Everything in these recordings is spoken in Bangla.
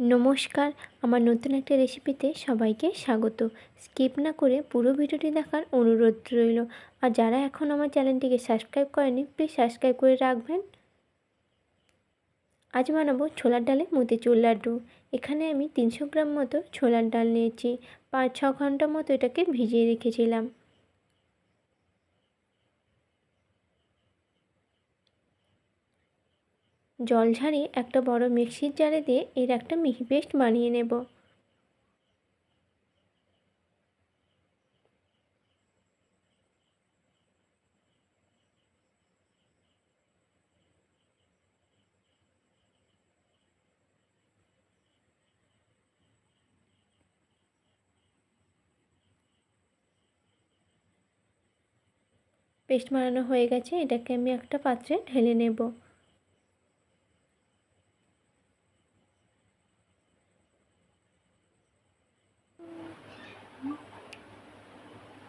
নমস্কার, আমার নতুন একটা রেসিপিতে সবাইকে স্বাগত। স্কিপ না করে পুরো ভিডিওটি দেখার অনুরোধ রইল। আর যারা এখন আমার চ্যানেলটিকে সাবস্ক্রাইব করেনি প্লিজ সাবস্ক্রাইব করে রাখবেন। আজ বানাবো ছোলার ডালে মতিচুর লাড্ডু। এখানে আমি তিনশো গ্রাম মতো ছোলার ডাল নিয়েছি। পাঁচ ছ ঘণ্টা মতো এটাকে ভিজিয়ে রেখেছিলাম। জল ঝারিয়ে একটা বড় মিক্সির জারে দিয়ে এর একটা মিহি পেস্ট বানিয়ে নেব। পেস্ট বানানো হয়ে গেছে, এটাকে আমি একটা পাত্রে ঢেলে নেব।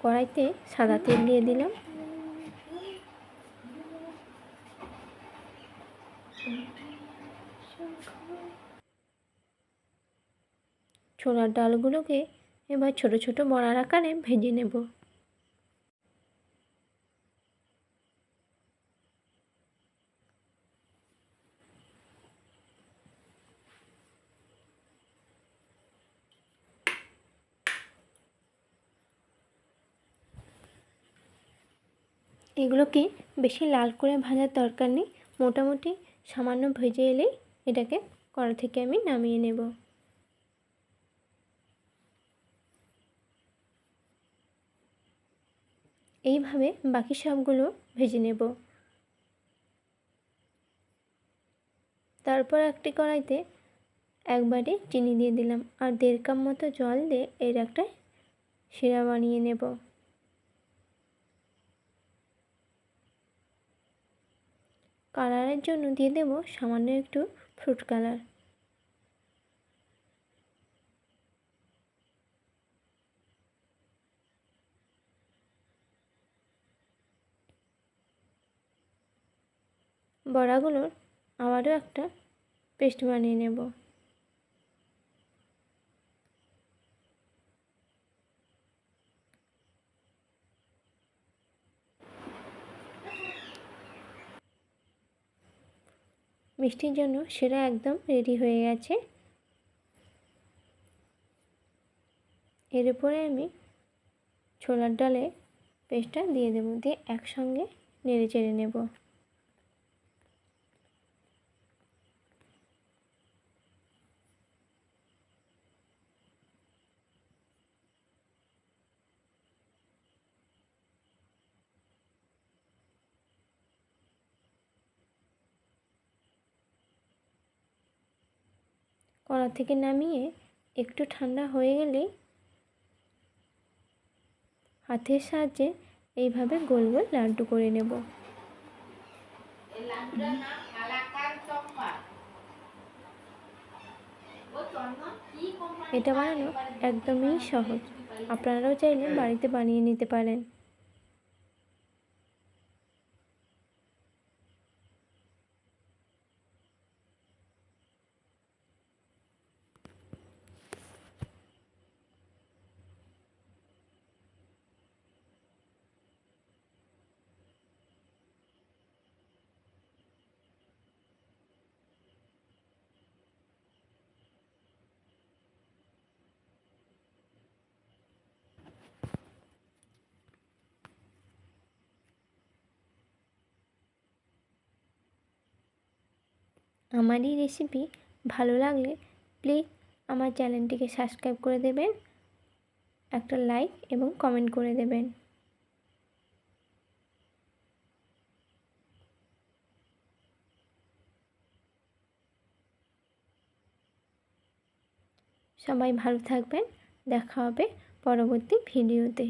কড়াইতে সাদা তেল দিয়ে দিলাম। ছোলার ডালগুলোকে এবার ছোট ছোট বড়ার আকারে ভেজে নেব। এগুলোকে বেশি লাল করে ভাজার দরকার নেই। মোটামুটি সামান্য ভেজে এলেই এটাকে কড়া থেকে আমি নামিয়ে নেব। এইভাবে বাকি সবগুলো ভেজে নেব। তারপর একটি কড়াইতে একবারে চিনি দিয়ে দিলাম আর দেড় কাপ মতো জল দিয়ে এর একটা শিরা বানিয়ে নেব। কালারের জন্য দিয়ে দেব সামান্য একটু ফ্রুট কালার বড়াগুলোর আবারও একটা পেস্ট বানিয়ে নেব। মিষ্টির জন্য সেটা একদম রেডি হয়ে গেছে। এর উপরে আমি ছোলার ডালে পেস্টটা দিয়ে দেবো, দিয়ে একসঙ্গে নেড়ে চেড়ে নেব। কড়া থেকে নামিয়ে একটু ঠান্ডা হয়ে গেলেই হাতের সাহায্যে এইভাবে গোল গোল লাড্ডু করে নেব। এটা বানানো একদমই সহজ। আপনারাও চাইলে বাড়িতে বানিয়ে নিতে পারেন। আমার এই রেসিপি ভালো লাগলে প্লিজ আমার চ্যানেলটিকে সাবস্ক্রাইব করে দেবেন, একটা লাইক এবং কমেন্ট করে দেবেন। সবাই ভালো থাকবেন, দেখা হবে পরবর্তী ভিডিওতে